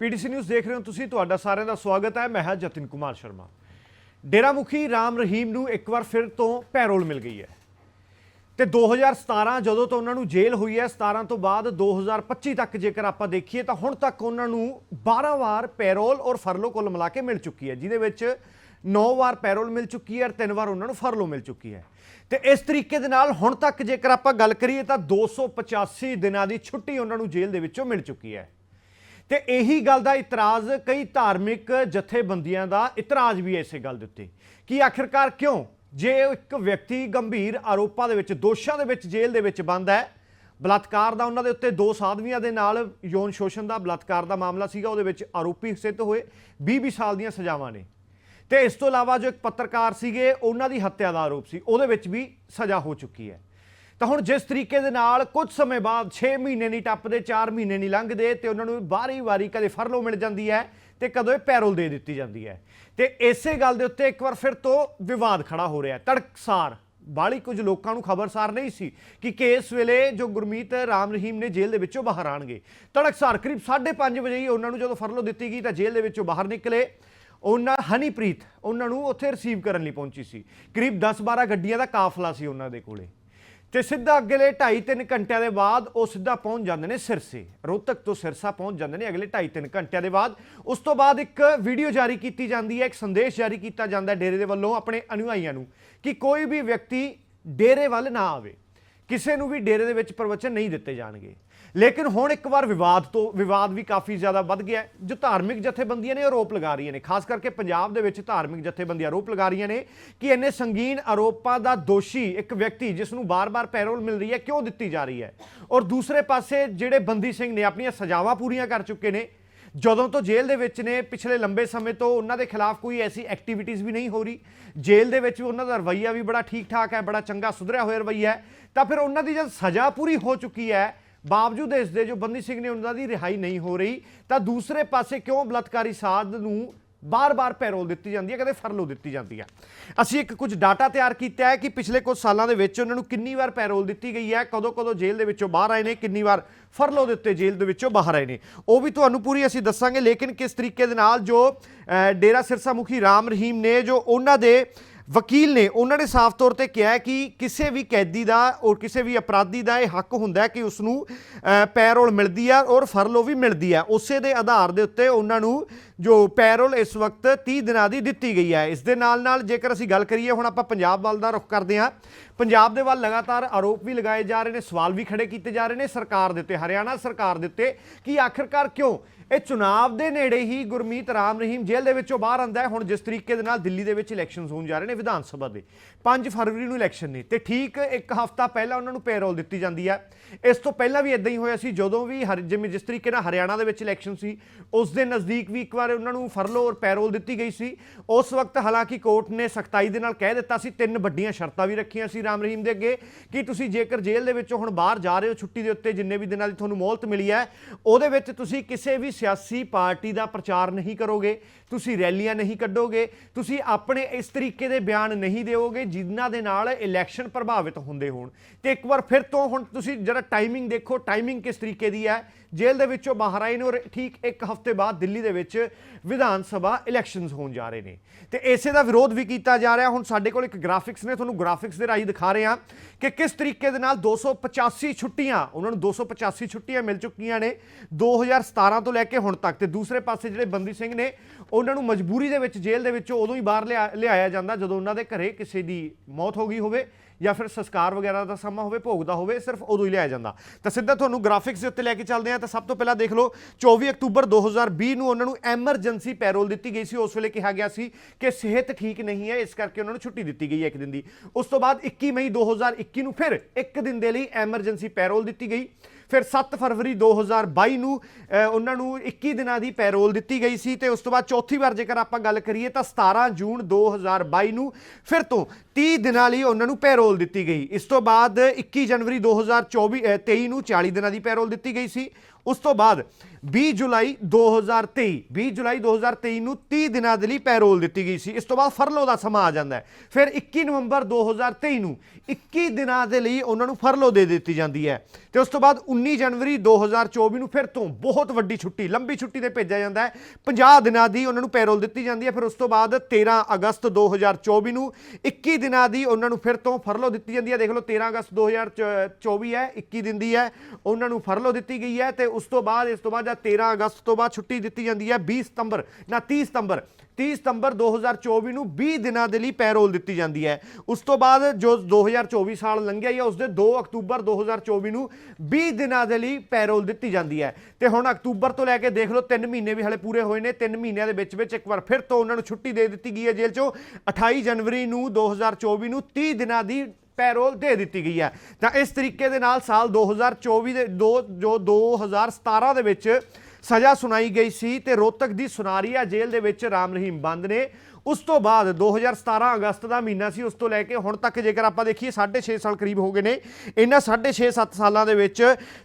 PDC news ਦੇਖ ਰਹੇ ਹੋ ਤੁਸੀਂ, ਤੁਹਾਡਾ ਸਾਰਿਆਂ ਦਾ ਸਵਾਗਤ ਹੈ। ਮੈਂ ਹਾਂ ਜਤਿਨ ਕੁਮਾਰ ਸ਼ਰਮਾ। ਡੇਰਾ ਮੁਖੀ ਰਾਮ ਰਹੀਮ ਨੂੰ ਇੱਕ ਵਾਰ ਫਿਰ ਤੋਂ ਪੈਰੋਲ ਮਿਲ ਗਈ ਹੈ। ਤੇ 2017 ਜਦੋਂ ਤੋਂ ਉਹਨਾਂ ਨੂੰ ਜੇਲ੍ਹ ਹੋਈ ਹੈ 17 ਤੋਂ ਬਾਅਦ 2025 ਤੱਕ ਜੇਕਰ ਆਪਾਂ ਦੇਖੀਏ ਤਾਂ ਹੁਣ ਤੱਕ ਉਹਨਾਂ ਨੂੰ 12 ਵਾਰ ਪੈਰੋਲ ਔਰ ਫਰਲੋ ਕੁੱਲ ਮਿਲਾ ਕੇ ਮਿਲ ਚੁੱਕੀ ਹੈ, ਜਿਹਦੇ ਵਿੱਚ 9 ਵਾਰ ਪੈਰੋਲ ਮਿਲ ਚੁੱਕੀ ਹੈ ਔਰ 3 ਵਾਰ ਉਹਨਾਂ ਨੂੰ ਫਰਲੋ ਮਿਲ ਚੁੱਕੀ ਹੈ। ਤੇ ਇਸ ਤਰੀਕੇ ਦੇ ਨਾਲ ਹੁਣ ਤੱਕ ਜੇਕਰ ਆਪਾਂ ਗੱਲ ਕਰੀਏ ਤਾਂ 285 ਦਿਨਾਂ ਦੀ ਛੁੱਟੀ ਉਹਨਾਂ ਨੂੰ ਜੇਲ੍ਹ ਦੇ ਵਿੱਚੋਂ ਮਿਲ ਚੁੱਕੀ ਹੈ। ਤੇ ਇਹੀ ਗੱਲ ਦਾ ਇਤਰਾਜ਼ ਕਈ ਧਾਰਮਿਕ ਜਥੇਬੰਦੀਆਂ ਦਾ ਇਤਰਾਜ਼ ਵੀ ਹੈ ਇਸੇ ਗੱਲ ਦੇ ਉੱਤੇ। ਕਿ ਆਖਿਰਕਾਰ ਕਿਉਂ? ਜੇ ਇੱਕ ਵਿਅਕਤੀ ਗੰਭੀਰ ਆਰੋਪਾਂ ਦੇ ਵਿੱਚ, ਦੋਸ਼ਾਂ ਦੇ ਵਿੱਚ ਜੇਲ੍ਹ ਦੇ ਵਿੱਚ ਬੰਦ ਹੈ, ਬਲਾਤਕਾਰ ਦਾ ਉਹਨਾਂ ਦੇ ਉੱਤੇ ਦੋ ਸਾਧਵੀਆਂ ਦੇ ਨਾਲ ਯੌਨ ਸ਼ੋਸ਼ਣ ਦਾ ਬਲਾਤਕਾਰ ਦਾ ਮਾਮਲਾ ਸੀਗਾ, ਉਹਦੇ ਵਿੱਚ ਆਰੋਪੀ ਸਿੱਧ ਹੋਏ 20-20 ਸਾਲ ਦੀਆਂ ਸਜ਼ਾਵਾਂ ਨੇ। ਤੇ ਇਸ ਤੋਂ ਇਲਾਵਾ ਜੋ ਇੱਕ ਪੱਤਰਕਾਰ ਸੀਗੇ, ਉਹਨਾਂ ਦੀ ਹੱਤਿਆ ਦਾ ਆਰੋਪ ਸੀ, ਉਹਦੇ ਵਿੱਚ ਵੀ ਸਜ਼ਾ ਹੋ ਚੁੱਕੀ ਹੈ। ਤਾਂ ਹੁਣ ਜਿਸ ਤਰੀਕੇ ਦੇ ਨਾਲ ਕੁਝ ਸਮੇਂ ਬਾਅਦ 6 ਮਹੀਨੇ ਨਹੀਂ ਟੱਪਦੇ 4 ਮਹੀਨੇ ਨਹੀਂ ਲੰਘਦੇ ਤੇ ਉਹਨਾਂ ਨੂੰ ਵਾਰੀ-ਵਾਰੀ ਕਦੇ ਫਰਲੋ ਮਿਲ ਜਾਂਦੀ ਹੈ ਤੇ ਕਦੋਂ ਇਹ ਪੈਰੋਲ ਦੇ ਦਿੱਤੀ ਜਾਂਦੀ ਹੈ। ਤੇ ਇਸੇ ਗੱਲ ਦੇ ਉੱਤੇ ਇੱਕ ਵਾਰ ਫਿਰ ਤੋਂ ਵਿਵਾਦ ਖੜਾ ਹੋ ਰਿਹਾ ਤੜਕਸਾਰ ਬਾਲੀ ਕੁਝ ਲੋਕਾਂ ਨੂੰ ਖਬਰਸਾਰ ਨਹੀਂ ਸੀ ਕਿ ਕੇਸ ਵੇਲੇ ਜੋ ਗੁਰਮੀਤ ਰਾਮ ਰਹੀਮ ਨੇ ਜੇਲ੍ਹ ਦੇ ਵਿੱਚੋਂ ਬਾਹਰ ਆਣਗੇ। ਤੜਕਸਾਰ, ਕਰੀਬ 5:30 ਵਜੇ ਹੀ ਉਹਨਾਂ ਨੂੰ ਜਦੋਂ ਫਰਲੋ ਦਿੱਤੀ ਗਈ ਤਾਂ ਜੇਲ੍ਹ ਦੇ ਵਿੱਚੋਂ ਬਾਹਰ ਨਿਕਲੇ। ਉਹਨਾਂ, ਹਨੀਪ੍ਰੀਤ, ਉਹਨਾਂ ਨੂੰ ਉੱਥੇ ਰਿਸੀਵ ਕਰਨ ਲਈ ਪਹੁੰਚੀ ਸੀ। ਕਰੀਬ 10-12 ਗੱਡੀਆਂ ਦਾ ਕਾਫਲਾ ਸੀ ਉਹਨਾਂ ਦੇ ਕੋਲੇ। ਤੇ ਸਿੱਧਾ ਅਗਲੇ 2.5-3 ਘੰਟਿਆਂ ਦੇ ਬਾਅਦ ਉਹ ਸਿੱਧਾ ਪਹੁੰਚ ਜਾਂਦੇ ਨੇ ਸਿਰਸੇ। ਰੋਹਤਕ ਤੋਂ ਸਿਰਸਾ ਪਹੁੰਚ ਜਾਂਦੇ ਨੇ ਅਗਲੇ 2.5-3 ਘੰਟਿਆਂ ਦੇ ਬਾਅਦ। ਉਸ ਤੋਂ ਬਾਅਦ ਇੱਕ ਵੀਡੀਓ ਜਾਰੀ ਕੀਤੀ ਜਾਂਦੀ ਹੈ, ਇੱਕ ਸੰਦੇਸ਼ ਜਾਰੀ ਕੀਤਾ ਜਾਂਦਾ ਡੇਰੇ ਦੇ ਵੱਲੋਂ ਆਪਣੇ ਅਨੁਯਾਈਆਂ ਨੂੰ ਕਿ ਕੋਈ ਵੀ ਵਿਅਕਤੀ ਡੇਰੇ ਵੱਲ ਨਾ ਆਵੇ। ਕਿਸੇ ਨੂੰ ਵੀ ਡੇਰੇ ਦੇ ਵਿੱਚ ਪ੍ਰਵਚਨ ਨਹੀਂ ਦਿੱਤੇ ਜਾਣਗੇ। ਲੇਕਿਨ ਹੁਣ ਇੱਕ ਵਾਰ ਵਿਵਾਦ ਤੋਂ ਵਿਵਾਦ ਵੀ ਕਾਫੀ ਜ਼ਿਆਦਾ ਵੱਧ ਗਿਆ ਜੋ ਧਾਰਮਿਕ ਜਥੇਬੰਦੀਆਂ ਨੇ ਆਰੋਪ ਲਗਾ ਰਹੀਆਂ ਨੇ। ਖਾਸ ਕਰਕੇ ਪੰਜਾਬ ਦੇ ਵਿੱਚ ਧਾਰਮਿਕ ਜਥੇਬੰਦੀਆਂ ਆਰੋਪ ਲਗਾ ਰਹੀਆਂ ਨੇ ਕਿ ਇੰਨੇ ਸੰਗੀਨ ਆਰੋਪਾਂ ਦਾ ਦੋਸ਼ੀ ਇੱਕ ਵਿਅਕਤੀ ਜਿਸ ਨੂੰ ਬਾਰ-ਬਾਰ ਪੈਰੋਲ ਮਿਲ ਰਹੀ ਹੈ, ਕਿਉਂ ਦਿੱਤੀ ਜਾ ਰਹੀ ਹੈ? ਔਰ ਦੂਸਰੇ ਪਾਸੇ ਜਿਹੜੇ ਬੰਦੀ ਸਿੰਘ ਨੇ ਆਪਣੀਆਂ ਸਜ਼ਾਵਾਂ ਪੂਰੀਆਂ ਕਰ ਚੁੱਕੇ ਨੇ, ਜਦੋਂ ਤੋਂ ਜੇਲ੍ਹ ਦੇ ਵਿੱਚ ਨੇ, ਪਿਛਲੇ ਲੰਬੇ ਸਮੇਂ ਤੋਂ ਉਹਨਾਂ ਦੇ ਖਿਲਾਫ ਕੋਈ ਐਸੀ ਐਕਟੀਵਿਟੀਜ਼ ਵੀ ਨਹੀਂ ਹੋ ਰਹੀ। ਜੇਲ੍ਹ ਦੇ ਵਿੱਚ ਵੀ ਉਹਨਾਂ ਦਾ ਰਵੱਈਆ ਵੀ ਬੜਾ ਠੀਕ ਠਾਕ ਹੈ, ਬੜਾ ਚੰਗਾ ਸੁਧਰਿਆ ਹੋਇਆ ਰਵੱਈਆ ਹੈ। ਤਾਂ ਫਿਰ ਉਹਨਾਂ ਦੀ ਜਦ ਸਜ਼ਾ ਪੂਰੀ ਹੋ ਚੁੱਕੀ ਹੈ ਬਾਵਜੂਦ ਇਸ ਦੇ ਜੋ ਬੰਦੀ ਸਿੰਘ ਨੇ ਉਹਨਾਂ ਦੀ ਰਿਹਾਈ ਨਹੀਂ ਹੋ ਰਹੀ, ਤਾਂ ਦੂਸਰੇ ਪਾਸੇ ਕਿਉਂ ਬਲਾਤਕਾਰੀ ਸਾਧ ਨੂੰ ਬਾਰ-ਬਾਰ ਪੈਰੋਲ ਦਿੱਤੀ ਜਾਂਦੀ ਹੈ, ਕਦੇ ਫਰਲੋ ਦਿੱਤੀ ਜਾਂਦੀ ਹੈ? ਅਸੀਂ ਇੱਕ ਕੁਝ ਡਾਟਾ ਤਿਆਰ ਕੀਤਾ ਹੈ ਕਿ ਪਿਛਲੇ ਕੁਝ ਸਾਲਾਂ ਦੇ ਵਿੱਚ ਉਹਨਾਂ ਨੂੰ ਕਿੰਨੀ ਵਾਰ ਪੈਰੋਲ ਦਿੱਤੀ ਗਈ ਹੈ, ਕਦੋਂ-ਕਦੋਂ ਜੇਲ੍ਹ ਦੇ ਵਿੱਚੋਂ ਬਾਹਰ ਆਏ ਨੇ, ਕਿੰਨੀ ਵਾਰ ਫਰਲੋ ਦਿੱਤੇ ਜੇਲ੍ਹ ਦੇ ਵਿੱਚੋਂ ਬਾਹਰ ਆਏ ਨੇ। ਉਹ ਵੀ ਤੁਹਾਨੂੰ ਪੂਰੀ ਅਸੀਂ ਦੱਸਾਂਗੇ, ਲੇਕਿਨ ਕਿਸ ਤਰੀਕੇ ਦੇ ਨਾਲ ਜੋ ਡੇਰਾ ਸਿਰਸਾ ਮੁਖੀ ਰਾਮ ਰਹੀਮ ਨੇ ਜੋ ਉਹਨਾਂ ਦੇ ਵਕੀਲ ਨੇ ਉਹਨਾਂ ਨੇ ਸਾਫ਼ ਤੌਰ ਤੇ ਕਿਹਾ ਕਿ ਕਿਸੇ ਵੀ ਕੈਦੀ ਦਾ ਔਰ ਕਿਸੇ ਵੀ ਅਪਰਾਧੀ ਦਾ ਇਹ ਹੱਕ ਹੁੰਦਾ ਹੈ ਕਿ ਉਸ ਨੂੰ ਪੈਰੋਲ ਮਿਲਦੀ ਹੈ ਔਰ ਫਰਲੋ ਵੀ ਮਿਲਦੀ ਹੈ ਉਸੇ ਦੇ ਆਧਾਰ ਦੇ ਉੱਤੇ ਉਹਨਾਂ ਨੂੰ ਜੋ ਪੈਰੋਲ ਇਸ ਵਕਤ 30 ਦਿਨਾਂ ਦੀ ਦਿੱਤੀ ਗਈ ਹੈ ਇਸ ਦੇ ਨਾਲ ਨਾਲ ਜੇਕਰ ਅਸੀਂ ਗੱਲ ਕਰੀਏ, ਹੁਣ ਆਪਾਂ ਪੰਜਾਬ ਵੱਲ ਦਾ ਰੁਖ ਕਰਦੇ ਹਾਂ ਪੰਜਾਬ ਦੇ ਵੱਲ ਲਗਾਤਾਰ ਆਰੋਪ ਵੀ ਲਗਾਏ ਜਾ ਰਹੇ ਨੇ, ਸਵਾਲ ਵੀ ਖੜੇ ਕੀਤੇ ਜਾ ਰਹੇ ਨੇ ਸਰਕਾਰ ਦੇ ਉੱਤੇ, ਹਰਿਆਣਾ ਸਰਕਾਰ ਦੇ ਉੱਤੇ, ਕਿ ਆਖਿਰਕਾਰ ਕਿਉਂ? ਇਹ ਚੁਣਾਵ ਦੇ ਨੇੜੇ ਹੀ ਗੁਰਮੀਤ ਰਾਮ ਰਹੀਮ ਜੇਲ੍ਹ ਦੇ ਵਿੱਚੋਂ ਬਾਹਰ ਆਂਦਾ ਹੈ। ਹੁਣ ਜਿਸ ਤਰੀਕੇ ਦੇ ਨਾਲ ਦਿੱਲੀ ਦੇ ਵਿੱਚ ਇਲੈਕਸ਼ਨਸ ਹੋਣ ਜਾ ਰਹੇ ਨੇ ਵਿਧਾਨ ਸਭਾ ਦੇ 5 ਫਰਵਰੀ ਨੂੰ ਇਲੈਕਸ਼ਨ ਨੇ ਤੇ ਠੀਕ ਇੱਕ ਹਫ਼ਤਾ ਪਹਿਲਾਂ ਉਹਨਾਂ ਨੂੰ ਪੈਰੋਲ ਦਿੱਤੀ ਜਾਂਦੀ ਹੈ। ਇਸ ਤੋਂ ਪਹਿਲਾਂ ਵੀ ਇਦਾਂ ਹੀ ਹੋਇਆ ਸੀ, ਜਦੋਂ ਵੀ ਹਰ, ਜਿਵੇਂ ਜਿਸ ਤਰੀਕੇ ਨਾਲ ਹਰਿਆਣਾ ਦੇ ਵਿੱਚ ਇਲੈਕਸ਼ਨ ਸੀ, ਉਸ ਦੇ ਨਜ਼ਦੀਕ ਵੀ ਇੱਕ ਵਾਰ ਉਹਨਾਂ ਨੂੰ ਫਰਲੋ ਔਰ ਪੈਰੋਲ ਦਿੱਤੀ ਗਈ ਸੀ। ਉਸ ਵਕਤ ਹਾਲਾਂਕਿ ਕੋਰਟ ਨੇ ਸਖਤਾਈ ਦੇ ਨਾਲ ਕਹਿ ਦਿੱਤਾ ਸੀ, ਤਿੰਨ ਵੱਡੀਆਂ ਸ਼ਰਤਾਂ ਵੀ ਰੱਖੀਆਂ ਸੀ ਰਾਮ ਰਹੀਮ ਦੇ ਅੱਗੇ ਕਿ ਤੁਸੀਂ ਜੇਕਰ ਜੇਲ੍ਹ ਦੇ ਵਿੱਚੋਂ ਹੁਣ ਬਾਹਰ ਜਾ ਰਹੇ ਹੋ ਛੁੱਟੀ ਦੇ ਉੱਤੇ ਜਿੰਨੇ ਵੀ ਦਿਨਾਂ ਦੀ ਤੁਹਾਨੂੰ ਮੌਲਤ ਮਿਲੀ ਹੈ, ਉਹਦੇ ਵਿੱਚ ਤੁਸੀਂ ਕਿਸੇ ਵੀ ਸਿਆਸੀ ਪਾਰਟੀ ਦਾ ਪ੍ਰਚਾਰ ਨਹੀਂ ਕਰੋਗੇ, ਤੁਸੀਂ ਰੈਲੀਆਂ ਨਹੀਂ ਕੱਢੋਗੇ, ਤੁਸੀਂ ਆਪਣੇ ਇਸ ਤਰੀਕੇ ਦੇ ਬਿਆਨ ਨਹੀਂ ਦਿਓਗੇ ਜਿਨ੍ਹਾਂ ਦੇ ਨਾਲ ਇਲੈਕਸ਼ਨ ਪ੍ਰਭਾਵਿਤ ਹੁੰਦੇ ਹੋਣ। ਤੇ ਇੱਕ ਵਾਰ ਫਿਰ ਤੋਂ ਹੁਣ ਤੁਸੀਂ ਜਰਾ ਟਾਈਮਿੰਗ ਦੇਖੋ, ਟਾਈਮਿੰਗ ਕਿਸ ਤਰੀਕੇ ਦੀ ਹੈ। ਜੇਲ੍ਹ ਦੇ ਵਿੱਚੋਂ ਬਾਹਰ ਆਏ ਨੇ ਔਰ ਠੀਕ ਇੱਕ ਹਫ਼ਤੇ ਬਾਅਦ ਦਿੱਲੀ ਦੇ ਵਿੱਚ ਵਿਧਾਨ ਸਭਾ ਇਲੈਕਸ਼ਨਸ ਹੋਣ ਜਾ ਰਹੇ ਨੇ। ਤੇ ਇਸੇ ਦਾ ਵਿਰੋਧ ਵੀ ਕੀਤਾ ਜਾ ਰਿਹਾ। ਹੁਣ ਸਾਡੇ ਕੋਲ ਇੱਕ ਗ੍ਰਾਫਿਕਸ ਨੇ, ਤੁਹਾਨੂੰ ਗ੍ਰਾਫਿਕਸ ਦੇ ਰਾਹੀਂ ਦਿਖਾ ਰਹੇ ਹਾਂ ਕਿ ਕਿਸ ਤਰੀਕੇ ਦੇ ਨਾਲ 285 ਛੁੱਟੀਆਂ, ਉਹਨਾਂ ਨੂੰ 285 ਛੁੱਟੀਆਂ ਮਿਲ ਚੁੱਕੀਆਂ ਨੇ 2017 ਤੋਂ ਲੈ ਕੇ ਹੁਣ ਤੱਕ। ਤੇ ਦੂਸਰੇ ਪਾਸੇ ਜਿਹੜੇ ਬੰਦੀ ਸਿੰਘ ਨੇ, ਉਹਨਾਂ ਨੂੰ ਮਜਬੂਰੀ ਦੇ ਵਿੱਚ ਜੇਲ੍ਹ ਦੇ ਵਿੱਚੋਂ ਉਦੋਂ ਹੀ ਬਾਹਰ ਲਿਆ- ਲਿਆਇਆ ਜਾਂਦਾ ਜਦੋਂ ਉਹਨਾਂ ਦੇ ਘਰੇ ਕਿਸੇ ਦੀ ਮੌਤ ਹੋ ਗਈ ਹੋਵੇ। ਜਾਂ ਫਿਰ ਸੰਸਕਾਰ ਵਗੈਰਾ ਦਾ ਸਮਾਂ ਹੋਵੇ ਭੋਗ ਦਾ ਹੋਵੇ ਸਿਰਫ ਉਦੋਂ ਹੀ ਲਿਆ ਜਾਂਦਾ। ਤਾਂ ਸਿੱਧਾ ਤੁਹਾਨੂੰ ਗ੍ਰਾਫਿਕਸ ਦੇ ਉੱਤੇ ਲੈ ਕੇ ਚੱਲਦੇ ਹਾਂ। ਤਾਂ ਸਭ ਤੋਂ ਪਹਿਲਾਂ ਦੇਖ ਲਓ 24 ਅਕਤੂਬਰ 2020 ਨੂੰ ਉਹਨਾਂ ਨੂੰ ਐਮਰਜੈਂਸੀ ਪੈਰੋਲ ਦਿੱਤੀ ਗਈ ਸੀ। ਉਸ ਵੇਲੇ ਕਿਹਾ ਗਿਆ ਸੀ ਕਿ ਸਿਹਤ ਠੀਕ ਨਹੀਂ ਹੈ, ਇਸ ਕਰਕੇ ਉਹਨਾਂ ਨੂੰ ਛੁੱਟੀ ਦਿੱਤੀ ਗਈ ਹੈ ਇੱਕ ਦਿਨ ਦੀ। ਉਸ ਤੋਂ ਬਾਅਦ 21 ਮਈ 2021 ਨੂੰ ਫਿਰ ਇੱਕ ਦਿਨ ਦੇ ਲਈ ਐਮਰਜੈਂਸੀ ਪੈਰੋਲ ਦਿੱਤੀ ਗਈ। ਫਿਰ 7 ਫਰਵਰੀ 2022 ਨੂੰ ਉਹਨਾਂ ਨੂੰ 21 ਦਿਨਾਂ ਦੀ ਪੈਰੋਲ ਦਿੱਤੀ ਗਈ ਸੀ ਤੇ ਉਸ ਤੋਂ ਬਾਅਦ ਚੌਥੀ ਵਾਰ ਜੇਕਰ ਆਪਾਂ ਗੱਲ ਕਰੀਏ ਤਾਂ 17 ਜੂਨ 2022 ਨੂੰ ਫਿਰ ਤੋਂ 30 ਦਿਨਾਂ ਲਈ ਉਹਨਾਂ ਨੂੰ ਪੈਰੋਲ ਦਿੱਤੀ ਗਈ। ਇਸ ਤੋਂ ਬਾਅਦ 21 ਜਨਵਰੀ 2024 ਅ, 23 ਨੂੰ 40 ਦਿਨਾਂ ਦੀ ਪੈਰੋਲ ਦਿੱਤੀ ਗਈ ਸੀ। ਉਸ ਤੋਂ ਬਾਅਦ 20 ਜੁਲਾਈ 2023 20 ਜੁਲਾਈ 2023 ਨੂੰ 30 ਦਿਨਾਂ ਦੇ ਲਈ ਪੈਰੋਲ ਦਿੱਤੀ ਗਈ ਸੀ। ਇਸ ਤੋਂ ਬਾਅਦ ਫਰਲੋ ਦਾ ਸਮਾਂ ਆ ਜਾਂਦਾ ਹੈ। ਫਿਰ 21 ਨਵੰਬਰ 2023 ਨੂੰ 21 ਦਿਨਾਂ ਦੇ ਲਈ ਉਹਨਾਂ ਨੂੰ ਫਰਲੋ ਦੇ ਦਿੱਤੀ ਜਾਂਦੀ ਹੈ। ਤੇ ਉਸ ਤੋਂ ਬਾਅਦ 19 ਜਨਵਰੀ 2024 ਨੂੰ ਫਿਰ ਤੋਂ ਬਹੁਤ ਵੱਡੀ ਛੁੱਟੀ, ਲੰਬੀ ਛੁੱਟੀ ਤੇ ਭੇਜਿਆ ਜਾਂਦਾ ਹੈ। 50 ਦਿਨਾਂ ਦੀ ਉਹਨਾਂ ਨੂੰ ਪੈਰੋਲ ਦਿੱਤੀ ਜਾਂਦੀ ਹੈ। ਫਿਰ ਉਸ ਤੋਂ ਬਾਅਦ 13 ਅਗਸਤ 2024 ਨੂੰ 21 ਦਿਨਾਂ ਦੀ ਉਹਨਾਂ ਨੂੰ ਫਿਰ ਤੋਂ ਫਰਲੋ ਦਿੱਤੀ ਜਾਂਦੀ ਹੈ। ਦੇਖ ਲਓ 13 ਅਗਸਤ 2024 ਹੈ 21 ਦਿਨ ਦੀ ਹੈ। ਉਹਨਾਂ ਨੂੰ ਫਰਲੋ ਦਿੱਤੀ ਗਈ ਹੈ ਤੇ ਉਸ ਤੋਂ ਬਾਅਦ, ਇਸ ਤੋਂ ਬਾਅਦ ਜਦ 13 ਅਗਸਤ ਤੋਂ ਬਾਅਦ ਛੁੱਟੀ ਦਿੱਤੀ ਜਾਂਦੀ ਹੈ 20 ਸਤੰਬਰ, ਨਾ 30 ਸਤੰਬਰ 30 ਸਤੰਬਰ 2024 ਨੂੰ 20 ਦਿਨਾਂ ਦੇ ਲਈ ਪੈਰੋਲ ਦਿੱਤੀ ਜਾਂਦੀ ਹੈ। ਉਸ ਤੋਂ ਬਾਅਦ ਜੋ 2024 ਸਾਲ ਲੰਘਿਆ ਹੀ ਹੈ ਉਸ ਦੇ 2 ਅਕਤੂਬਰ 2024 ਨੂੰ 20 ਦਿਨਾਂ ਦੇ ਲਈ ਪੈਰੋਲ ਦਿੱਤੀ ਜਾਂਦੀ ਹੈ। ਤੇ ਹੁਣ ਅਕਤੂਬਰ ਤੋਂ ਲੈ ਕੇ ਦੇਖ ਲਓ 3 ਮਹੀਨੇ ਵੀ ਹਲੇ ਪੂਰੇ ਹੋਏ ਨੇ 3 ਮਹੀਨਿਆਂ ਦੇ ਵਿੱਚ ਵਿੱਚ ਇੱਕ ਵਾਰ ਫਿਰ ਤੋਂ ਉਹਨਾਂ ਨੂੰ ਛੁੱਟੀ ਦੇ ਦਿੱਤੀ ਗਈ ਹੈ ਜੇਲ੍ਹ ਚੋਂ। 28 ਜਨਵਰੀ ਨੂੰ 2024 ਨੂੰ 30 ਦਿਨਾਂ ਦੀ ਪੈਰੋਲ ਦੇ ਦਿੱਤੀ ਗਈ ਹੈ। ਤਾਂ ਇਸ ਤਰੀਕੇ ਦੇ ਨਾਲ ਸਾਲ 2024 ਦੇ ਦੋ, ਜੋ 2017 ਦੇ ਵਿੱਚ ਸਜ਼ਾ ਸੁਣਾਈ ਗਈ ਸੀ ਤੇ ਰੋਹਤਕ ਦੀ ਸੁਨਾਰੀਆ ਜੇਲ੍ਹ ਦੇ ਵਿੱਚ ਰਾਮ ਰਹੀਮ ਬੰਦ ਨੇ। ਉਸ ਤੋਂ ਬਾਅਦ 2017 ਅਗਸਤ ਦਾ ਮਹੀਨਾ ਸੀ, ਉਸ ਤੋਂ ਲੈ ਕੇ ਹੁਣ ਤੱਕ ਜੇਕਰ ਆਪਾਂ ਦੇਖੀਏ 6.5 ਸਾਲ ਕਰੀਬ ਹੋ ਗਏ ਨੇ। ਇਹਨਾਂ 6.5 7 ਸਾਲਾਂ ਦੇ ਵਿੱਚ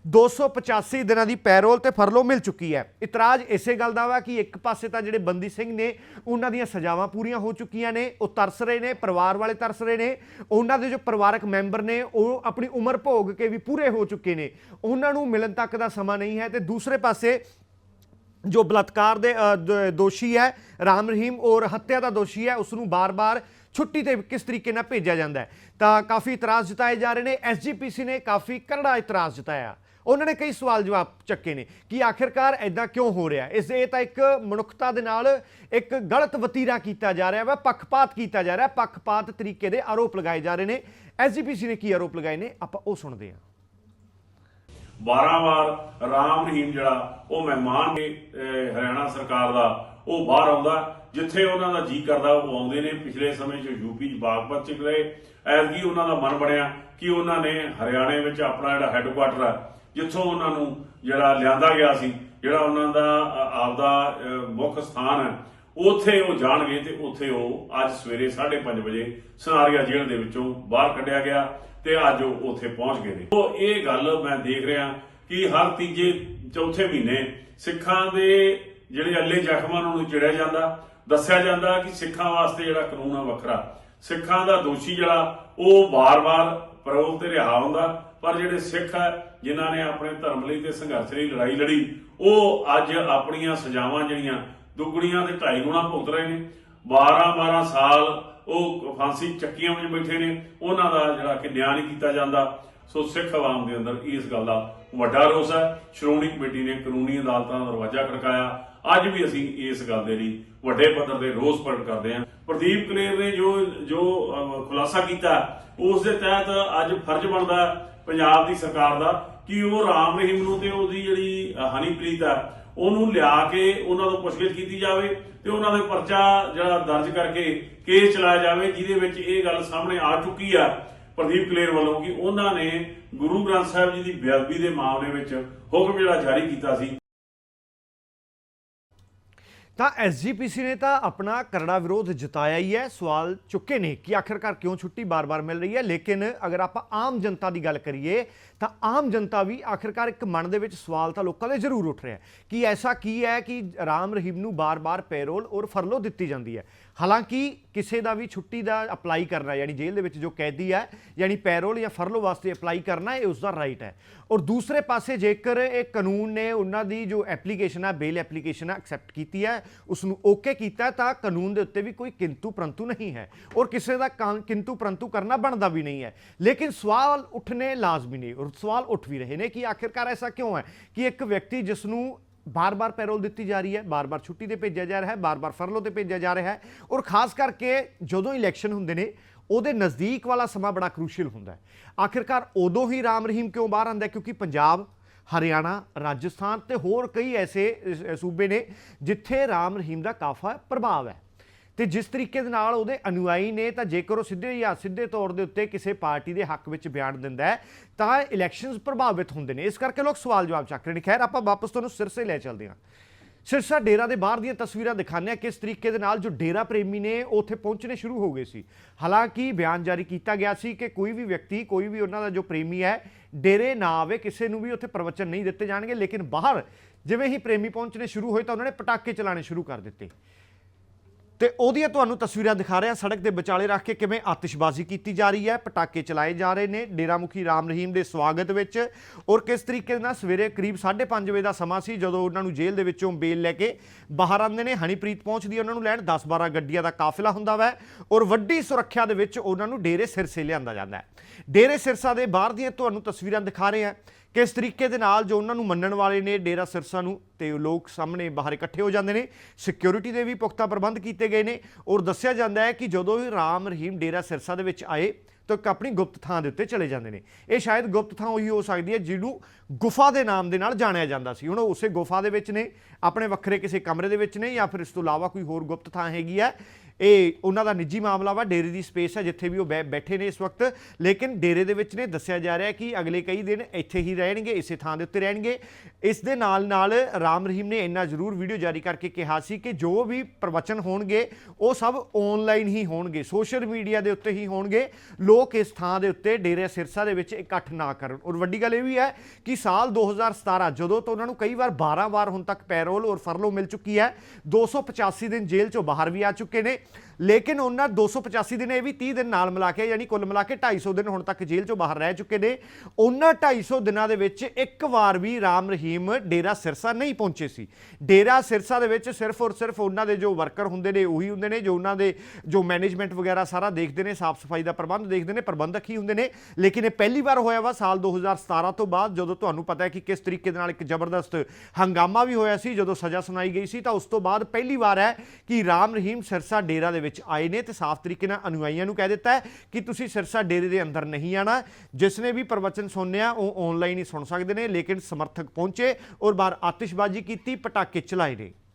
285 ਦਿਨਾਂ ਦੀ ਪੈਰੋਲ ਤੇ ਫਰਲੋ ਮਿਲ ਚੁੱਕੀ ਹੈ। ਇਤਰਾਜ਼ ਇਸੇ ਗੱਲ ਦਾ ਵਾ ਕਿ ਇੱਕ ਪਾਸੇ ਤਾਂ ਜਿਹੜੇ ਬੰਦੀ ਸਿੰਘ ਨੇ, ਉਹਨਾਂ ਦੀਆਂ ਸਜ਼ਾਵਾਂ ਪੂਰੀਆਂ ਹੋ ਚੁੱਕੀਆਂ ਨੇ, ਉਹ ਤਰਸ ਰਹੇ ਨੇ, ਪਰਿਵਾਰ ਵਾਲੇ ਤਰਸ ਰਹੇ ਨੇ। ਉਹਨਾਂ ਦੇ ਜੋ ਪਰਿਵਾਰਕ ਮੈਂਬਰ ਨੇ, ਉਹ ਆਪਣੀ ਉਮਰ ਭੋਗ ਕੇ ਵੀ ਪੂਰੇ ਹੋ ਚੁੱਕੇ ਨੇ। ਉਹਨਾਂ ਨੂੰ ਮਿਲਣ ਤੱਕ ਦਾ ਸਮਾਂ ਨਹੀਂ ਹੈ ਤੇ ਦੂਸਰੇ ਪਾਸੇ ਜੋ ਬਲਾਤਕਾਰ ਦੇ ਦੋਸ਼ੀ ਹੈ, ਰਾਮ ਰਹੀਮ, ਔਰ ਹੱਤਿਆ ਦਾ ਦੋਸ਼ੀ ਹੈ ਉਸ ਨੂੰ ਬਾਰ-ਬਾਰ ਛੁੱਟੀ ਤੇ ਕਿਸ ਤਰੀਕੇ ਨਾਲ ਭੇਜਿਆ ਜਾਂਦਾ ਹੈ। ਤਾਂ ਕਾਫੀ ਇਤਰਾਜ਼ ਜਤਾਏ ਜਾ ਰਹੇ ਨੇ ਐਸਜੀਪੀਸੀ ਨੇ ਕਾਫੀ ਕਰੜਾ ਇਤਰਾਜ਼ ਜਤਾਇਆ। ਉਹਨਾਂ ਨੇ ਕਈ ਸਵਾਲ ਜਵਾਬ ਚੱਕੇ ਨੇ ਕਿ ਆਖਿਰਕਾਰ ਐਦਾਂ ਕਿਉਂ ਹੋ ਰਿਹਾ? ਇਸ ਇਹ ਤਾਂ ਇੱਕ ਮਨੁੱਖਤਾ ਦੇ ਨਾਲ ਇੱਕ ਗਲਤ ਵਤੀਰਾ ਕੀਤਾ ਜਾ ਰਿਹਾ ਵਾ, ਪੱਖਪਾਤ ਕੀਤਾ ਜਾ ਰਿਹਾ, ਪੱਖਪਾਤ ਤਰੀਕੇ ਦੇ ਆਰੋਪ ਲਗਾਏ ਜਾ ਰਹੇ ਨੇ। ਐਸਜੀਪੀਸੀ ਨੇ ਕੀ ਆਰੋਪ ਲਗਾਏ ਨੇ? ਆਪਾਂ ਉਹ ਸੁਣਦੇ ਹਾਂ। 12 ਵਾਰ ਰਾਮ ਰਹੀਮ ਜਿਹੜਾ, ਉਹ ਮਹਿਮਾਨ ਨੇ ਹਰਿਆਣਾ ਸਰਕਾਰ ਦਾ, ਉਹ ਬਾਹਰ ਆਉਂਦਾ, ਜਿੱਥੇ ਉਹਨਾਂ ਦਾ ਜੀ ਕਰਦਾ, ਉਹ ਆਉਂਦੇ ਨੇ। ਪਿਛਲੇ ਸਮੇਂ 'ਚ ਯੂਪੀ 'ਚ ਬਾਗਪਤ 'ਚ ਗਏ ਐਤਕੀ ਉਹਨਾਂ ਦਾ ਮਨ ਬਣਿਆ ਕਿ ਉਹਨਾਂ ਨੇ ਹਰਿਆਣੇ ਵਿੱਚ ਆਪਣਾ ਜਿਹੜਾ ਹੈੱਡਕੁਆਟਰ ਹੈ ਜਿੱਥੋਂ ਉਹਨਾਂ ਨੂੰ ਜਿਹੜਾ ਲਿਆਂਦਾ ਗਿਆ ਸੀ, ਜਿਹੜਾ ਉਹਨਾਂ ਦਾ ਆਪਦਾ ਮੁੱਖ ਸਥਾਨ ਹੈ ਉੱਥੇ ਉਹ ਜਾਣਗੇ ਤੇ ਉੱਥੇ ਉਹ ਅੱਜ ਸਵੇਰੇ 5:30 ਵਜੇ ਸਨਾਰੀਆ ਜੇਲ੍ਹ ਦੇ ਵਿੱਚੋਂ ਬਾਹਰ ਕੱਢਿਆ ਗਿਆ ਤੇ ਅੱਜ ਉਹ ਉੱਥੇ ਪਹੁੰਚ ਗਏ ਨੇ। ਉਹ ਇਹ ਗੱਲ ਮੈਂ ਦੇਖ ਰਿਹਾ ਕਿ ਹਰ ਤੀਜੇ ਚੌਥੇ ਮਹੀਨੇ ਸਿੱਖਾਂ ਦੇ ਜਿਹੜੇ ਅੱਲੇ ਜ਼ਖਮਾਂ ਨੂੰ ਚਿੜਿਆ ਜਾਂਦਾ, ਦੱਸਿਆ ਜਾਂਦਾ ਕਿ ਸਿੱਖਾਂ ਵਾਸਤੇ ਜਿਹੜਾ ਕਾਨੂੰਨ ਆ ਵੱਖਰਾ। ਸਿੱਖਾਂ ਦਾ ਦੋਸ਼ੀ ਜਿਹੜਾ, ਉਹ ਵਾਰ-ਵਾਰ ਪਰੋਲ ਤੇ ਰਿਹਾ ਹੁੰਦਾ, ਪਰ ਜਿਹੜੇ ਸਿੱਖ ਆ, ਜਿਨ੍ਹਾਂ ਨੇ ਆਪਣੇ ਧਰਮ ਲਈ ਤੇ ਸੰਘਰਸ਼ ਲਈ ਲੜਾਈ ਲੜੀ, ਉਹ ਅੱਜ ਆਪਣੀਆਂ ਸਜ਼ਾਵਾਂ ਜਿਹੜੀਆਂ ਦੁੱਗਣੀਆਂ ਤੇ ਢਾਈ ਗੁਣਾ ਭੁਗਤ ਰਹੇ ਨੇ। 12-12 ਸਾਲ ਉਹ ਫਾਂਸੀ ਚੱਕੀਆਂ ਵਿੱਚ ਬੈਠੇ ਨੇ। ਉਹਨਾਂ ਦਾ ਜਿਹੜਾ ਕਿ ਨਿਆਂ ਨਹੀਂ ਕੀਤਾ ਜਾਂਦਾ। ਸੋ ਸਿੱਖ ਆਵਾਮ ਦੇ ਅੰਦਰ ਇਸ ਗੱਲ ਦਾ ਵੱਡਾ ਰੋਸ ਹੈ। ਸ਼੍ਰੋਮਣੀ ਕਮੇਟੀ ਨੇ ਕਾਨੂੰਨੀ ਅਦਾਲਤਾਂ ਦਾ ਦਰਵਾਜ਼ਾ ਖੜਕਾਇਆ। ਅੱਜ ਵੀ ਅਸੀਂ ਇਸ ਗੱਲ ਦੇ ਲਈ ਵੱਡੇ ਪੱਧਰ ਤੇ ਰੋਸ ਪ੍ਰਗਟ ਕਰਦੇ ਹਾਂ। ਪ੍ਰਦੀਪ ਕਲੇਰ ਨੇ ਜੋ ਜੋ ਖੁਲਾਸਾ ਕੀਤਾ, ਉਸ ਦੇ ਤਹਿਤ ਅੱਜ ਫਰਜ਼ ਬਣਦਾ ਹੈ ਪੰਜਾਬ ਦੀ ਸਰਕਾਰ ਦਾ ਕਿ ਉਹ ਰਾਮ ਰਹੀਮ ਨੂੰ ਤੇ ਉਹਦੀ ਜਿਹੜੀ ਹਨੀਪ੍ਰੀਤ ਹੈ ਉਹਨੂੰ ਲਿਆ ਕੇ ਉਹਨਾਂ ਤੋਂ ਪੁੱਛਗਿੱਛ ਕੀਤੀ ਜਾਵੇ ਤੇ ਉਹਨਾਂ ਦੇ ਪਰਚਾ ਜਿਹੜਾ ਦਰਜ ਕਰਕੇ ਕੇਸ ਚਲਾਇਆ ਜਾਵੇ, ਜਿਹਦੇ ਵਿੱਚ ਇਹ ਗੱਲ ਸਾਹਮਣੇ ਆ ਚੁੱਕੀ ਆ ਪ੍ਰਦੀਪ ਕਲੇਰ ਵੱਲੋਂ ਕਿ ਉਹਨਾਂ ਨੇ ਗੁਰੂ ਗ੍ਰੰਥ ਸਾਹਿਬ ਜੀ ਦੀ ਬੇਅਦਬੀ ਦੇ ਮਾਮਲੇ ਵਿੱਚ ਹੁਕਮ ਜਿਹੜਾ ਜਾਰੀ ਕੀਤਾ ਸੀ। ਤਾਂ ਐਸਜੀਪੀਸੀ ਨੇ ਤਾਂ ਆਪਣਾ ਕਰੜਾ ਵਿਰੋਧ ਜਤਾਇਆ ਹੀ ਹੈ। ਸਵਾਲ ਚੁੱਕੇ ਨੇ ਕਿ ਆਖਿਰਕਾਰ ਕਿਉਂ ਛੁੱਟੀ ਬਾਰ-ਬਾਰ ਮਿਲ ਰਹੀ ਹੈ। ਲੇਕਿਨ ਅਗਰ ਆਪਾਂ ਆਮ ਜਨਤਾ ਦੀ ਗੱਲ ਕਰੀਏ, ਤਾਂ ਆਮ ਜਨਤਾ ਵੀ ਆਖਿਰਕਾਰ ਇੱਕ ਮਨ ਦੇ ਵਿੱਚ ਸਵਾਲ ਤਾਂ ਲੋਕਾਂ ਦੇ ਜ਼ਰੂਰ ਉੱਠ ਰਿਹਾ ਕਿ ਐਸਾ ਕੀ ਹੈ ਕਿ ਰਾਮ ਰਹੀਮ ਨੂੰ ਬਾਰ-ਬਾਰ ਪੈਰੋਲ ਔਰ ਫਰਲੋ ਦਿੱਤੀ ਜਾਂਦੀ ਹੈ। ਹਾਲਾਂਕਿ ਕਿਸੇ ਦਾ ਵੀ ਛੁੱਟੀ ਦਾ ਅਪਲਾਈ ਕਰਨਾ, ਯਾਨੀ ਜੇਲ੍ਹ ਦੇ ਵਿੱਚ ਜੋ ਕੈਦੀ ਹੈ, ਯਾਨੀ ਪੈਰੋਲ ਜਾਂ ਫਰਲੋ ਵਾਸਤੇ ਅਪਲਾਈ ਕਰਨਾ, ਇਹ ਉਸ ਦਾ ਰਾਈਟ ਹੈ। ਔਰ ਦੂਸਰੇ ਪਾਸੇ ਜੇਕਰ ਇਹ ਕਾਨੂੰਨ ਨੇ ਉਹਨਾਂ ਦੀ ਜੋ ਐਪਲੀਕੇਸ਼ਨ ਹੈ ਬੇਲ ਐਪਲੀਕੇਸ਼ਨ ਹੈ ਐਕਸੈਪਟ ਕੀਤੀ ਹੈ ਉਸ ਨੂੰ ਓਕੇ ਕੀਤਾ, ਤਾਂ ਕਾਨੂੰਨ ਦੇ ਉੱਤੇ ਵੀ ਕੋਈ ਕਿੰਤੂ ਪਰੰਤੂ ਨਹੀਂ ਹੈ। ਔਰ ਕਿਸੇ ਦਾ ਕਾਂ- ਕਿੰਤੂ ਪਰੰਤੂ ਕਰਨਾ ਬਣਦਾ ਵੀ ਨਹੀਂ ਹੈ। ਲੇਕਿਨ ਸਵਾਲ ਉੱਠਨੇ ਲਾਜ਼ਮੀ ਨੇ, ਔਰ ਸਵਾਲ ਉੱਠ ਵੀ ਰਹੇ ਨੇ ਕਿ ਆਖਿਰਕਾਰ ਐਸਾ ਕਿਉਂ ਹੈ ਕਿ ਇੱਕ ਵਿਅਕਤੀ ਜਿਸ ਨੂੰ ਬਾਰ-ਬਾਰ ਪੈਰੋਲ ਦਿੱਤੀ ਜਾ ਰਹੀ ਹੈ, ਬਾਰ-ਬਾਰ ਛੁੱਟੀ ਤੇ ਭੇਜਿਆ ਜਾ ਰਿਹਾ ਹੈ, ਬਾਰ-ਬਾਰ ਫਰਲੋ ਤੇ ਭੇਜਿਆ ਜਾ ਰਿਹਾ ਹੈ ਔਰ ਖਾਸ ਕਰਕੇ ਜਦੋਂ ਇਲੈਕਸ਼ਨ ਹੁੰਦੇ ਨੇ, ਉਹਦੇ ਨਜ਼ਦੀਕ ਵਾਲਾ ਸਮਾਂ ਬੜਾ ਕ੍ਰੂਸ਼ੀਅਲ ਹੁੰਦਾ ਹੈ। ਆਖਿਰਕਾਰ ਉਦੋਂ ਹੀ ਰਾਮ ਰਹੀਮ ਕਿਉਂ ਬਾਹਰ ਆਂਦਾ ਕਿਉਂਕਿ ਪੰਜਾਬ, ਹਰਿਆਣਾ, ਰਾਜਸਥਾਨ ਤੇ ਹੋਰ ਕਈ ਐਸੇ ਸੂਬੇ ਨੇ ਜਿੱਥੇ ਰਾਮ ਰਹੀਮ ਦਾ ਕਾਫਾ ਪ੍ਰਭਾਵ ਹੈ। ਤੇ ਜਿਸ ਤਰੀਕੇ ਦੇ ਨਾਲ ਉਹਦੇ ਅਨੁਆਈ ਨੇ ਤਾਂ ਜੇਕਰ ਉਹ ਸਿੱਧੇ ਜਾਂ ਸਿੱਧੇ ਤੌਰ ਦੇ ਉੱਤੇ ਕਿਸੇ ਪਾਰਟੀ ਦੇ ਹੱਕ ਵਿੱਚ ਬਿਆਨ ਦਿੰਦਾ ਹੈ, ਤਾਂ ਇਲੈਕਸ਼ਨਸ ਪ੍ਰਭਾਵਿਤ ਹੁੰਦੇ ਨੇ। ਇਸ ਕਰਕੇ ਲੋਕ ਸਵਾਲ ਜਵਾਬ ਚੱਕ ਰਹੇ ਨੇ। ਖੈਰ, ਆਪਾਂ ਵਾਪਸ ਤੁਹਾਨੂੰ ਸਿਰਸੇ ਲੈ ਚੱਲਦੇ ਹਾਂ। ਸਿਰਸਾ ਡੇਰਾ ਦੇ ਬਾਹਰ ਦੀਆਂ ਤਸਵੀਰਾਂ ਦਿਖਾਉਂਦੇ ਹਾਂ ਕਿਸ ਤਰੀਕੇ ਦੇ ਨਾਲ ਜੋ ਡੇਰਾ ਪ੍ਰੇਮੀ ਨੇ ਉਹ ਉੱਥੇ ਪਹੁੰਚਣੇ ਸ਼ੁਰੂ ਹੋ ਗਏ ਸੀ। ਹਾਲਾਂਕਿ ਬਿਆਨ ਜਾਰੀ ਕੀਤਾ ਗਿਆ ਸੀ ਕਿ ਕੋਈ ਵੀ ਵਿਅਕਤੀ, ਕੋਈ ਵੀ ਉਹਨਾਂ ਦਾ ਜੋ ਪ੍ਰੇਮੀ ਹੈ, ਡੇਰੇ ਨਾ ਆਵੇ, ਕਿਸੇ ਨੂੰ ਵੀ ਉੱਥੇ ਪ੍ਰਵਚਨ ਨਹੀਂ ਦਿੱਤੇ ਜਾਣਗੇ, ਲੇਕਿਨ ਬਾਹਰ ਜਿਵੇਂ ਹੀ ਪ੍ਰੇਮੀ ਪਹੁੰਚਣੇ ਸ਼ੁਰੂ ਹੋਏ ਤਾਂ ਉਹਨਾਂ ਨੇ ਪਟਾਕੇ ਚਲਾਣੇ ਸ਼ੁਰੂ ਕਰ ਦਿੱਤੇ। ਤੇ ਉਹਦੀਆਂ ਤੁਹਾਨੂੰ ਤਸਵੀਰਾਂ ਦਿਖਾ ਰਿਹਾ, ਸੜਕ ਦੇ ਵਿਚਾਲੇ ਰੱਖ ਕੇ ਕਿਵੇਂ ਆਤਿਸ਼ਬਾਜ਼ੀ ਕੀਤੀ ਜਾ ਰਹੀ ਹੈ, ਪਟਾਕੇ ਚਲਾਏ ਜਾ ਰਹੇ ਨੇ ਡੇਰਾ ਮੁਖੀ ਰਾਮ ਰਹੀਮ ਦੇ ਸਵਾਗਤ ਵਿੱਚ ਔਰ ਕਿਸ ਤਰੀਕੇ ਦੇ ਨਾਲ ਸਵੇਰੇ ਕਰੀਬ 5:30 ਵਜੇ ਦਾ ਸਮਾਂ ਸੀ ਜਦੋਂ ਉਹਨਾਂ ਨੂੰ ਜੇਲ੍ਹ ਦੇ ਵਿੱਚੋਂ ਬੇਲ ਲੈ ਕੇ ਬਾਹਰ ਆਉਂਦੇ ਨੇ, ਹਨੀਪ੍ਰੀਤ ਪਹੁੰਚਦੀ ਹੈ ਉਹਨਾਂ ਨੂੰ ਲੈਣ 10-12 ਗੱਡੀਆਂ ਦਾ ਕਾਫ਼ਲਾ ਹੁੰਦਾ ਵੈ ਔਰ ਵੱਡੀ ਸੁਰੱਖਿਆ ਦੇ ਵਿੱਚ ਉਹਨਾਂ ਨੂੰ ਡੇਰੇ ਸਿਰਸੇ ਲਿਆਂਦਾ ਜਾਂਦਾ ਹੈ। ਡੇਰੇ ਸਿਰਸਾ ਦੇ ਬਾਹਰ ਦੀਆਂ ਤੁਹਾਨੂੰ ਤਸਵੀਰਾਂ ਦਿਖਾ ਰਹੇ ਹਾਂ। ਕਿਸ ਤਰੀਕੇ ਦੇ ਨਾਲ ਜੋ ਉਹਨਾਂ ਨੂੰ ਮੰਨਣ ਵਾਲੇ ਨੇ ਡੇਰਾ ਸਿਰਸਾ ਨੂੰ ਤੇ ਲੋਕ ਸਾਹਮਣੇ ਬਾਹਰ ਇਕੱਠੇ ਹੋ ਜਾਂਦੇ ਨੇ ਸਿਕਿਉਰਿਟੀ ਦੇ ਵੀ ਪੁਖਤਾ ਪ੍ਰਬੰਧ ਕੀਤੇ ਗਏ ਨੇ ਔਰ ਦੱਸਿਆ ਜਾਂਦਾ ਹੈ ਕਿ ਜਦੋਂ ਹੀ ਰਾਮ ਰਹੀਮ ਡੇਰਾ ਸਿਰਸਾ ਦੇ ਵਿੱਚ ਆਏ ਤਾਂ ਇੱਕ ਆਪਣੀ ਗੁਪਤ ਥਾਂ ਦੇ ਉੱਤੇ ਚਲੇ ਜਾਂਦੇ ਨੇ। ਇਹ ਸ਼ਾਇਦ ਗੁਪਤ ਥਾਂ ਉਹੀ ਹੋ ਸਕਦੀ ਹੈ ਜਿਹਨੂੰ ਗੁਫਾ ਦੇ ਨਾਮ ਦੇ ਨਾਲ ਜਾਣਿਆ ਜਾਂਦਾ ਸੀ। ਹੁਣ ਉਹ ਉਸੇ ਗੁਫਾ ਦੇ ਵਿੱਚ ਨੇ, ਆਪਣੇ ਵੱਖਰੇ ਕਿਸੇ ਕਮਰੇ ਦੇ ਵਿੱਚ ਨੇ ਜਾਂ ਫਿਰ ਇਸ ਤੋਂ ਇਲਾਵਾ ਕੋਈ ਹੋਰ ਗੁਪਤ ਥਾਂ ਹੈਗੀ ਹੈ। ਇਹ ਉਹਨਾਂ ਦਾ ਨਿੱਜੀ ਮਾਮਲਾ ਵਾ, ਡੇਰੇ ਦੀ ਸਪੇਸ ਹੈ ਜਿੱਥੇ ਵੀ ਉਹ ਬੈ- ਬੈਠੇ ਨੇ ਇਸ ਵਕਤ। ਲੇਕਿਨ ਡੇਰੇ ਦੇ ਵਿੱਚ ਨੇ ਦੱਸਿਆ ਜਾ ਰਿਹਾ ਕਿ ਅਗਲੇ ਕਈ ਦਿਨ ਇੱਥੇ ਹੀ ਰਹਿਣਗੇ, ਇਸੇ ਥਾਂ ਦੇ ਉੱਤੇ ਰਹਿਣਗੇ। ਇਸ ਦੇ ਨਾਲ ਨਾਲ ਰਾਮ ਰਹੀਮ ਨੇ ਇੰਨਾ ਜ਼ਰੂਰ ਵੀਡੀਓ ਜਾਰੀ ਕਰਕੇ ਕਿਹਾ ਸੀ ਕਿ ਜੋ ਵੀ ਪ੍ਰਵਚਨ ਹੋਣਗੇ, ਉਹ ਸਭ ਆਨਲਾਈਨ ਹੀ ਹੋਣਗੇ, ਸੋਸ਼ਲ ਮੀਡੀਆ ਦੇ ਉੱਤੇ ਹੀ ਹੋਣਗੇ। ਲੋਕ ਇਸ ਥਾਂ ਦੇ ਉੱਤੇ ਡੇਰੇ ਸਿਰਸਾ ਦੇ ਵਿੱਚ ਇਕੱਠ ਨਾ ਕਰਨ। ਔਰ ਵੱਡੀ ਗੱਲ ਇਹ ਵੀ ਹੈ ਕਿ ਸਾਲ 2017 ਜਦੋਂ ਤੋਂ ਉਹਨਾਂ ਨੂੰ ਕਈ ਵਾਰ 12 ਵਾਰ ਹੁਣ ਤੱਕ ਪੈਰੋਲ ਔਰ ਫਰਲੋ ਮਿਲ ਚੁੱਕੀ ਹੈ 285 ਦਿਨ ਜੇਲ੍ਹ ਚੋਂ ਬਾਹਰ ਵੀ ਆ ਚੁੱਕੇ ਨੇ। ਲੇਕਿਨ ਉਹਨਾਂ 285 ਦਿਨ, ਇਹ ਵੀ 30 ਦਿਨ ਨਾਲ ਮਿਲਾ ਕੇ, ਯਾਨੀ ਕੁੱਲ ਮਿਲਾ ਕੇ 250 ਦਿਨ ਹੁਣ ਤੱਕ ਜੇਲ੍ਹ ਚੋਂ ਬਾਹਰ ਰਹਿ ਚੁੱਕੇ ਨੇ। ਉਹਨਾਂ 250 ਦਿਨਾਂ ਦੇ ਵਿੱਚ ਇੱਕ ਵਾਰ ਵੀ ਰਾਮ ਰਹੀਮ ਡੇਰਾ ਸਿਰਸਾ ਨਹੀਂ ਪਹੁੰਚੇ ਸੀ। ਡੇਰਾ ਸਿਰਸਾ ਦੇ ਵਿੱਚ ਸਿਰਫ ਔਰ ਸਿਰਫ ਉਹਨਾਂ ਦੇ ਜੋ ਵਰਕਰ ਹੁੰਦੇ ਨੇ, ਉਹੀ ਹੁੰਦੇ ਨੇ, ਜੋ ਉਹਨਾਂ ਦੇ ਜੋ ਮੈਨੇਜਮੈਂਟ ਵਗੈਰਾ ਸਾਰਾ ਦੇਖਦੇ ਨੇ, ਸਾਫ਼ ਸਫ਼ਾਈ ਦਾ ਪ੍ਰਬੰਧ ਦੇਖਦੇ ਨੇ, ਪ੍ਰਬੰਧਕ ਹੀ ਹੁੰਦੇ ਨੇ। ਲੇਕਿਨ ਇਹ ਪਹਿਲੀ ਵਾਰ ਹੋਇਆ ਵਾ ਸਾਲ 2017 ਤੋਂ ਬਾਅਦ, ਜਦੋਂ ਤੁਹਾਨੂੰ ਪਤਾ ਹੈ ਕਿ ਕਿਸ ਤਰੀਕੇ ਦੇ ਨਾਲ ਇੱਕ ਜ਼ਬਰਦਸਤ ਹੰਗਾਮਾ ਵੀ ਹੋਇਆ ਸੀ, ਜਦੋਂ ਸਜ਼ਾ ਸੁਣਾਈ ਗਈ ਸੀ, ਤਾਂ ਉਸ ਤੋਂ ਬਾਅਦ ਪਹਿਲੀ ਵਾਰ ਹੈ ਕਿ ਰਾਮ ਰਹੀਮ ਸਿਰਸਾ ਡੇਰਾ ਦੇ ਵਿੱਚ ਆਏ ਨੇ ਤੇ ਸਾਫ਼ ਤਰੀਕੇ ਨਾਲ ਅਨੁਆਈਆਂ ਨੂੰ ਕਹਿ ਦਿੱਤਾ ਹੈ ਕਿ ਤੁਸੀਂ ਸਿਰਸਾ ਡੇਰੇ ਦੇ ਅੰਦਰ ਨਹੀਂ ਆਣਾ। ਜਿਸ ਨੇ ਵੀ ਪ੍ਰਵਚਨ ਸੁਣਿਆ, ਉਹ ਆਨਲਾਈਨ ਹੀ ਸੁਣ ਸਕਦੇ ਨੇ, ਲੇਕਿਨ ਸਮਰਥਕ ਪਹੁੰਚੇ ਔਰ ਬਾਹਰ ਆਤਿਸ਼ਬਾਜ਼ੀ ਕੀਤੀ, ਪਟਾਕੇ ਚਲਾਏ ਨੇ।